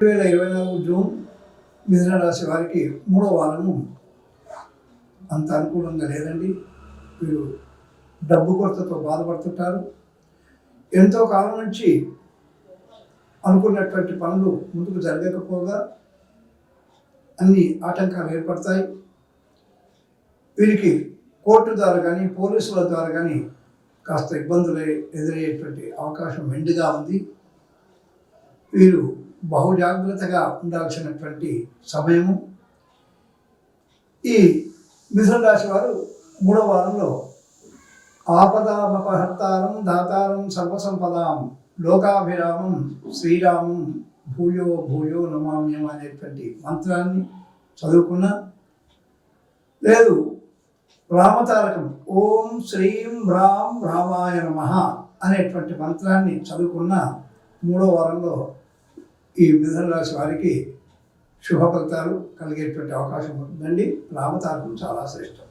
రెండు వేల ఇరవై నాలుగు జూన్ మిథున రాశి వారికి మూడో వారము అంత అనుకూలంగా లేదండి. వీరు డబ్బు కొరతతో బాధపడుతుంటారు. ఎంతో కాలం నుంచి అనుకున్నటువంటి పనులు ముందుకు జరగకపోగా అన్ని ఆటంకాలు ఏర్పడతాయి. వీరికి కోర్టు ద్వారా కానీ పోలీసుల ద్వారా కానీ కాస్త ఇబ్బందులు ఎదురయ్యేటువంటి అవకాశం మెండుగా ఉంది. వీరు బహు జాగ్రత్తగా ఉండాల్సినటువంటి సమయము. ఈ మిథున రాశి వారు మూడవ వారంలో ఆపదాపహర్తారం దాతారం సర్వసంపదాం లోకాభిరామం శ్రీరామం భూయో భూయో నమామ్యం అనేటువంటి మంత్రాన్ని చదువుకున్న లేదు రామతారకం ఓం శ్రీం రాం రామాయ నమ అనేటువంటి మంత్రాన్ని చదువుకున్న మూడో వారంలో ఈ మిథున రాశి వారికి శుభ ఫలితాలు కలిగేటువంటి అవకాశం ఉంటుందండి. రామతారకం చాలా శ్రేష్టం.